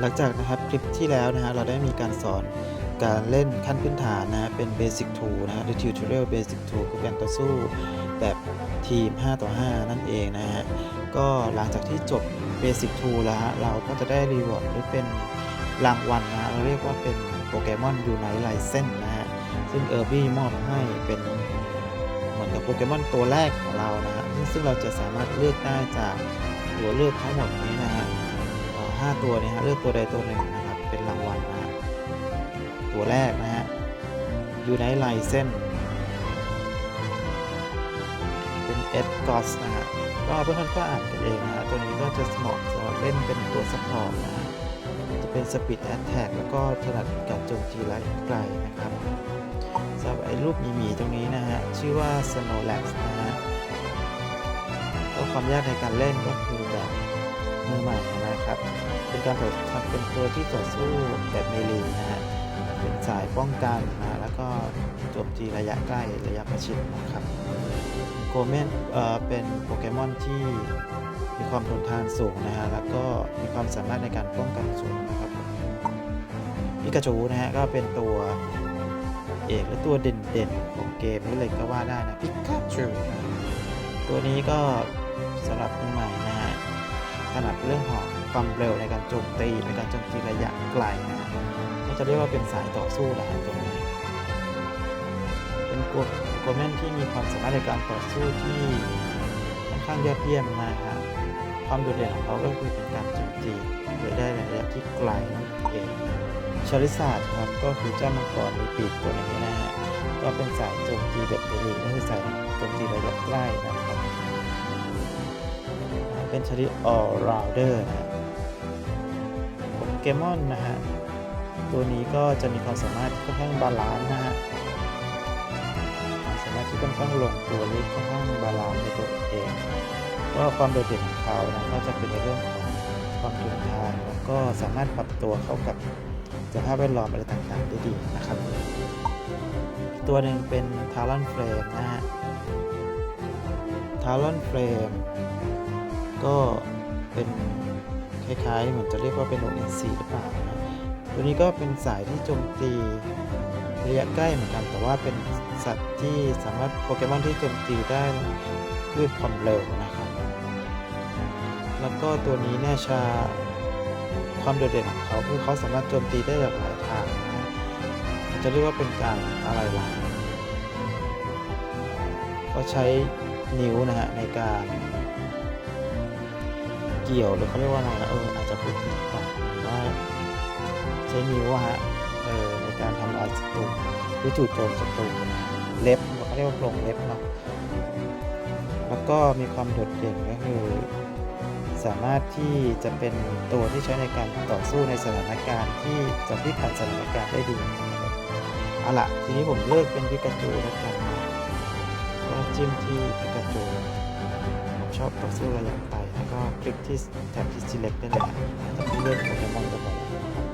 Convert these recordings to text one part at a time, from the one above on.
หลังจากนะครับคลิปที่แล้วนะฮะเราได้มีการสอนการเล่นขั้นพื้นฐานนะเป็น Basic 2นะฮะหรือ Tutorial Basic 2 คือการต่อสู้แบบทีม 5 ต่อ 5 นั่นเองนะฮะ ก็หลังจากที่จบ Basic 2 แล้วฮะเราก็จะได้รีวอร์ดหรือเป็นรางวัลนะฮะเราเรียกว่าเป็นโปเกมอนยูไนไลเซนนะฮะ ซึ่งเออร์บี้มอบให้เป็นเหมือนกับโปเกมอนตัวแรกของเรานะฮะซึ่งเราจะสามารถเลือกได้จากตัวเลือกทั้งหมดนี้นะฮะ เอ่อห้าตัวเนี่ยฮะเลือกตัวใดตัวหนึ่งนะครับเป็นรางวัลนะฮะตัวแรกนะฮะยูไนไลเซนเป็นเอ็ดกอสนะฮะก็เพื่อนๆก็อ่านกันเองนะฮะตัวนี้ก็จะเหมาะสำหรับเล่นเป็นตัวซัพพอร์ตนะฮะจะเป็นสปีดแอตแทกแล้วก็ถนัดการโจมตีระยะไกลนะครับสำหรับไอ้รูปหมีมีๆตรงนี้นะฮะชื่อว่า Snorlax นะฮะก็ความยากในการเล่นก็คือ มือใหม่นะครับ เป็นการต่อทำเป็นตัวที่ต่อสู้แบบเมลีนะฮะเป็นสายป้องกันนะแล้วก็โจมตีระยะใกล้ระยะประชิดนะครับโกเมนเอ่อเป็นโปเกมอนที่มีความทนทานสูงนะฮะแล้วก็มีความสามารถในการป้องกันสูงนะครับพิกาจูนะฮะก็เป็นตัวเอกและตัวเด่นๆของเกมนี้เลยก็ว่าได้นะพิกาจูตัวนี้ก็สำหรับมือใหม่นะฮะ ถนัดเรื่องของความเร็วในการโจมตีในการโจมตีระยะไกลนะฮะก็จะเรียกว่าเป็นสายต่อสู้แหละฮะตัวนี้เป็นกลุ่มกลแมนที่มีความสามารถในการต่อสู้ที่ค่อนข้างยอดเยี่ยมนะฮะความโดดเด่นของเขาก็คือเป็นการโจมตีโดยได้ระยะที่ไกลนั่นเองชาริสาดครับก็คือเจ้ามังกรมีปีกตัวนี้นะฮะก็เป็นสายโจมตีแบบเดลีก็คือสายโจมตีระยะใกล้นะครับ เป็นชนิด all rounder นะฮะโปเกมอนนะฮะ ตัวนี้ก็จะมีความสามารถที่ค่อนข้างบาลานซ์นะฮะความสามารถที่ค่อนข้างลงตัวหรือค่อนข้างบาลานซ์ในตัวเองก็ความโดดเด่นของเขานะก็จะเป็นในเรื่องของความทนทานแล้วก็สามารถปรับตัวเข้ากับสภาพแวดล้อมอะไรต่างๆได้ดีนะครับตัวหนึ่งเป็น Talon Frame นะฮะ Talon Frame ก็เป็นคล้ายๆเหมือนจะเรียกว่าเป็น ONC หรือเปล่านะตัวนี้ก็เป็นสายที่โจมตีระยะใกล้เหมือนกัน แต่ว่าเป็นสัตว์ที่สามารถโปเกมอนที่โจมตีได้ด้วยความเร็วนะครับ แล้วก็ตัวนี้เนี่ยชาความโดดเด่นของเขาคือเขาสามารถโจมตีได้หลากหลายทางจะเรียกว่าเป็นการอะไรล่ะเขาใช้นิ้วนะฮะในการ เกี่ยวหรือเขาเรียกว่าอะไรนะเอออาจจะพูดผิดหรือเปล่าหรือว่าใช้นิ้วฮะเออในการทำลายศัตรูหรือจู่โจมศัตรูเล็บเขาเรียกว่าโปร่งเล็บเนาะแล้วก็มีความโดดเด่นก็คือสามารถที่จะเป็นตัวที่ใช้ในการต่อสู้ในสถานการณ์ที่จะพลิกผันสถานการณ์ได้ดีนะครับเอาล่ะทีนี้ผมเลือกเป็นพิกาจูแล้วกันก็จิ้มที่พิกาจูผมชอบต่อสู้ระยะไกล แล้วก็คลิกที่แท็บที่ select ได้เลยนะจากที่เลือกโปเกมอนตัวไปนครับ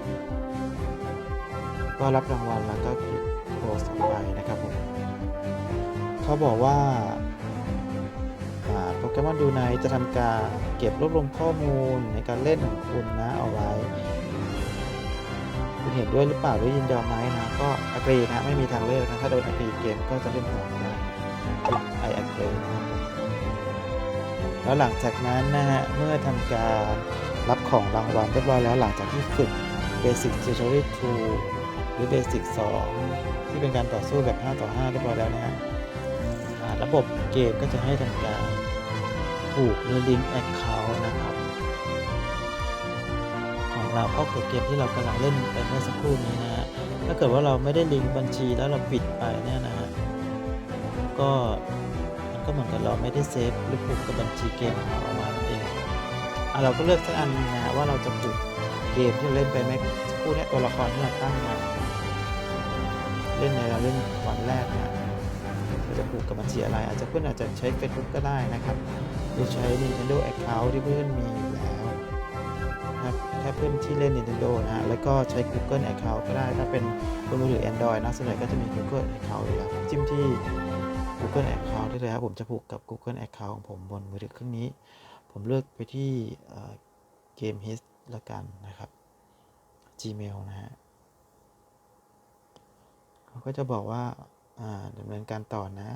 ก็รับรางวัลแล้วก็คลิกโคสออกไปนะครับผมเขาบอกว่าโปเกมอนดูไนจะทำการเก็บรวบรวมข้อมูลในการเล่นของคุณนะเอาไว้คุณเห็นด้วยหรือเปล่าหรือยินยอมไหมนะก็อกรีนะไม่มีทางเลือกนะถ้าโดนอกรีเกมก็จะเล่นต่อไม่ได้ไออกรีนะครับ แล้วหลังจากนั้นนะฮะเมื่อทำการรับของรางวัลเรียบร้อยแล้วหลังจากที่ฝึก Basic Tutorial 2หรือ Basic 2 ที่เป็นการต่อสู้แบบ 5 ต่อ 5 เรียบร้อยแล้วนะฮะระบบเกมก็จะให้ทำการผูกหรือลิงก์แอคเคาท์นะครับของเราเข้ากับเกมที่เรากำลังเล่นไปเมื่อสักครู่นี้นะฮะถ้าเกิดว่าเราไม่ได้ลิงก์บัญชีแล้วเราปิดไปเนี่ยนะฮะก็ ก็เหมือนกับเราไม่ได้เซฟหรือผูกกับบัญชีเกมของเราเอาไว้นั่นเองอะเราก็เลือกสักอันนะว่าเราจะผูกเกมที่เราเล่นไปไหมสักครู่เนี้ตัวละครที่เราตั้งมาเล่นในเราเล่นวันแรกเนะเราจะผูกกับบัญชีอะไร อาจจะเพื่อนอาจจะใช้ Facebook ก็ได้นะครับหรือใช้ Nintendo Account ที่เพื่อนมีอยู่แล้วนะครับถ้าเพื่อนที่เล่น Nintendo นะฮะแล้วก็ใช้ Google Account ก็ได้ถ้าเป็นบนมือถือ Android นะส่วนใหญ่ก็จะมี Google Account อยู่แล้วจิ้มที่ Google Account ได้เลยครับ ผมจะผูกกับ Google Account ของผมบนมือถือเครื่องนี้ ผมเลือกไปที่เกม His ละกันนะครับ Gmail นะฮะเขาก็จะบอกว่าอ่าดำเนินการต่อนะ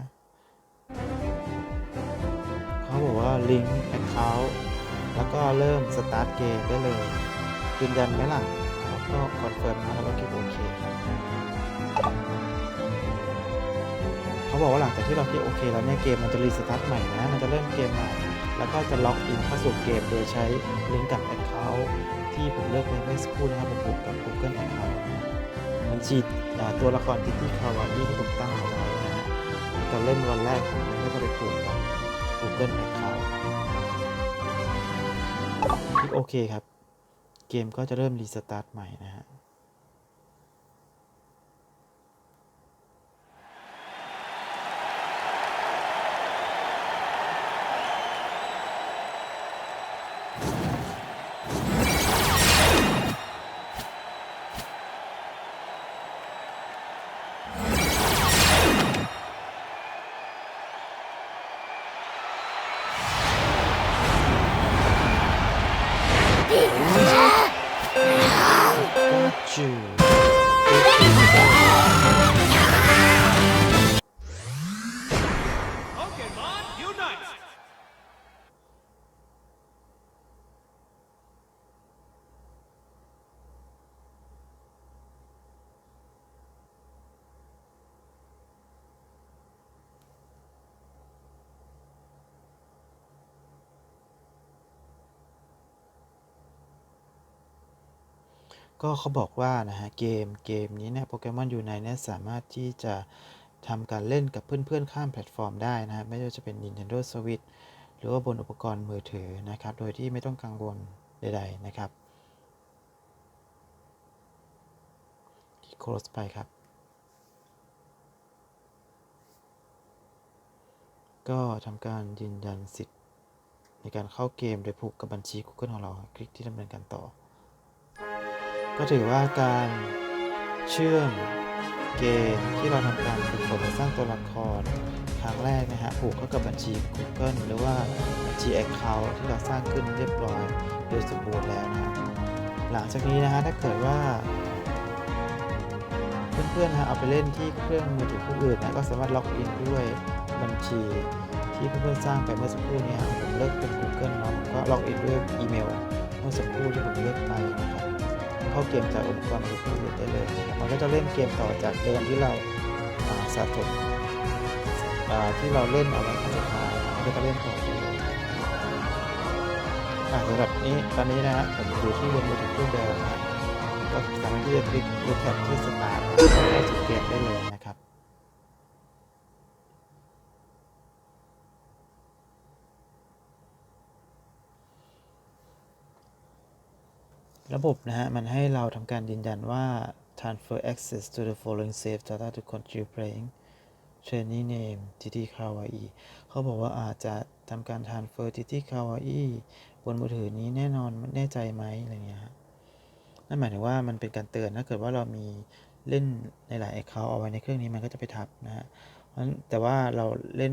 เขาบอกว่า link account แล้วก็เริ่ม start game ได้เลยยืนยันไหมล่ะแล้วก็คอนเฟิร์มนะแล้วก็คลิกโอเค เขาบอกว่าหลังจากที่เราคลิกโอเคแล้วเนี่ยเกมมันจะรีสตาร์ทใหม่นะ มันจะเริ่มเกมใหม่ แล้วก็จะล็อกอินเข้าสู่เกมโดยใช้ลิงก์กับ Account ที่ผมเลือกไปเมื่อสักครู่นะครับผมผูกกับ Google Account นะบัญชีอ่าตัวละครทิตี้คาวาอี้ที่ผมตั้งเอาไว้นะฮะตอนเล่นวันแรกผมก็จะไปผูกกับ Google Account คลิกโอเคครับ เกมก็จะเริ่มรีสตาร์ทใหม่นะฮะ จู Pokemon ก็เขาบอกว่านะฮะเกมเกมนี้เนี่ยโปเกมอนยูไนเนี่ยสามารถที่จะทำการเล่นกับเพื่อนๆ ข้ามแพลตฟอร์มได้นะฮะไม่ว่าจะเป็น Nintendo Switch หรือว่าบนอุปกรณ์มือถือนะครับ โดยที่ไม่ต้องกังวลใดๆนะครับคลิก close ไปครับ ก็ทำการยืนยันสิทธิ์ในการเข้าเกมโดยผูกกับบัญชี Google ของเรา คลิกที่ดำเนินการต่อ ก็ถือว่าการเชื่อมเกมที่เราทำการฝึกฝนและสร้างตัวละครครั้งแรกนะฮะผูกเข้ากับบัญชี Google หรือว่าบัญชี Account ที่เราสร้างขึ้นเรียบร้อยโดยสมบูรณ์แล้วนะฮะหลังจากนี้นะฮะถ้าเกิดว่า เพื่อนๆนะเอาไปเล่นที่เครื่องมือถือเครื่องอื่นนะก็สามารถล็อกอินด้วยบัญชีที่เพื่อนๆสร้างไปเมื่อสักครู่นี้ผมเลือกเป็น Google เนาะก็ล็อกอินด้วยอีเมลเมื่อสักครู่ที่ผมเลือกไปนะครับ เข้าเกมจากอุปกรณ์มือถือได้เลยนะครับมันก็จะเล่นเกมต่อจากเดิมที่เราสะสมที่เราเล่นเอาไว้ครั้งสุดท้ายมันก็จะเล่นต่อไปสำหรับนี้ตอนนี้นะฮะผมอยู่ที่บนมือถือเครื่องเดิมนะก็สามารถที่จะคลิกรูปแท็บที่สตาร์ทแล้วก็เข้าสู่เกมได้เลยนะครับ ระบบนะฮะ มันให้เราทำการยืนยันว่า transfer access to the following save data to continue playing training name TT Kawaii เขาบอกว่าอาจจะทำการ transfer TT Kawaii บนมือถือนี้แน่นอนแน่ใจไหมอะไรเงี้ยนั่นหมายถึงว่ามันเป็นการเตือนถ้าเกิดว่าเรามีเล่นในหลาย account เอาไว้ในเครื่องนี้มันก็จะไปทับนะฮะเพราะแต่ว่าเราเล่น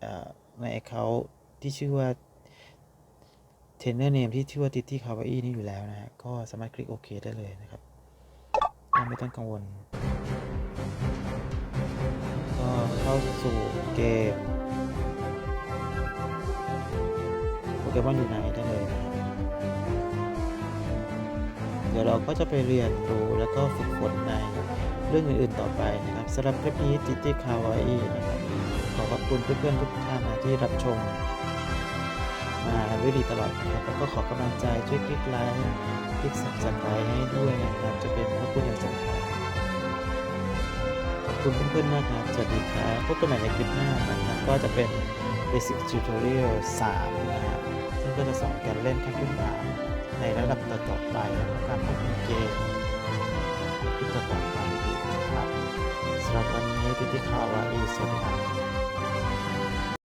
เอ่อใน account ที่ชื่อว่า เทรนเนอร์เนมที่ชื่อว่าติตี้คาวาอีนี่อยู่แล้วนะฮะ ก็สามารถคลิกโอเคได้เลยนะครับ ไม่ต้องกังวล ก็เข้าสู่เกมโปเกมอนอยู่ไหนได้เลยนะครับ เดี๋ยวเราก็จะไปเรียนรู้แล้วก็ฝึกฝนในเรื่องอื่นๆต่อไปนะครับสำหรับคลิปนี้ติตี้คาวาอีนะครับ ขอขอบคุณเพื่อนๆทุกท่านนะที่รับชม มาด้วยดีตลอดนะครับแล้วก็ขอกำลังใจช่วยคลิกไลค์คลิก subscribe ให้ด้วยนะครับ จะเป็นพระคุณอย่างสำคัญขอบคุณเพื่อนๆมากครับสวัสดีครับพบกันใหม่ในคลิปหน้านะครับก็จะเป็น basic tutorial 3นะฮะซึ่งก็จะสอนการเล่นขั้นพื้นฐานในระดับต่อๆไปแล้วก็การควบคุมเกมในคลิปต่อๆไปอีกนะครับสำหรับวันนี้ติติคาวาอีสวัสดีครับ